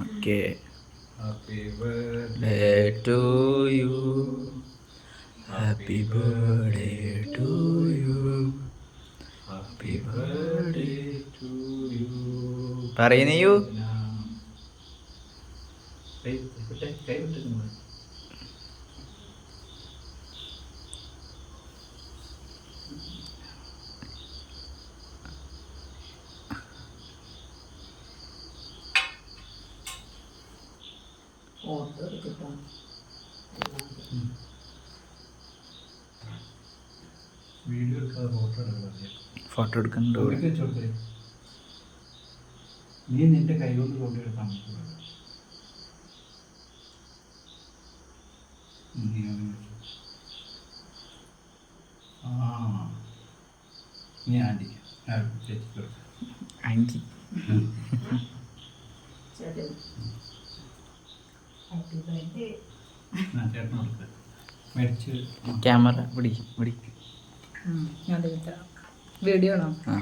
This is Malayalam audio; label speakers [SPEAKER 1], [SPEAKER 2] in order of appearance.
[SPEAKER 1] Okay.
[SPEAKER 2] Happy birthday
[SPEAKER 1] to you happy birthday to you
[SPEAKER 2] happy birthday to you.
[SPEAKER 1] പറയുന്നയു
[SPEAKER 2] കൈ
[SPEAKER 3] ഫോട്ടോ എടുത്തിട്ടോ
[SPEAKER 2] വീഡിയോ എടുക്കാതെ ഫോട്ടോ എടുക്കണം
[SPEAKER 1] ഫോട്ടോ എടുക്കുന്നുണ്ടോ
[SPEAKER 2] നീ നിന്റെ കൈ കൊണ്ട് ഫോട്ടോ എടുക്കാൻ നീ ആന്റി. ചേച്ചി.
[SPEAKER 1] ആന്റി.
[SPEAKER 3] ചേട്ടൻ ഹാപ്പി ബർത്ത്ഡേ
[SPEAKER 2] ആ ചേട്ടൻ കൊടുക്കുക മേടിച്ച്
[SPEAKER 1] ക്യാമറ പിടി പിടി
[SPEAKER 3] വീഡിയോ ആണോ
[SPEAKER 1] ആ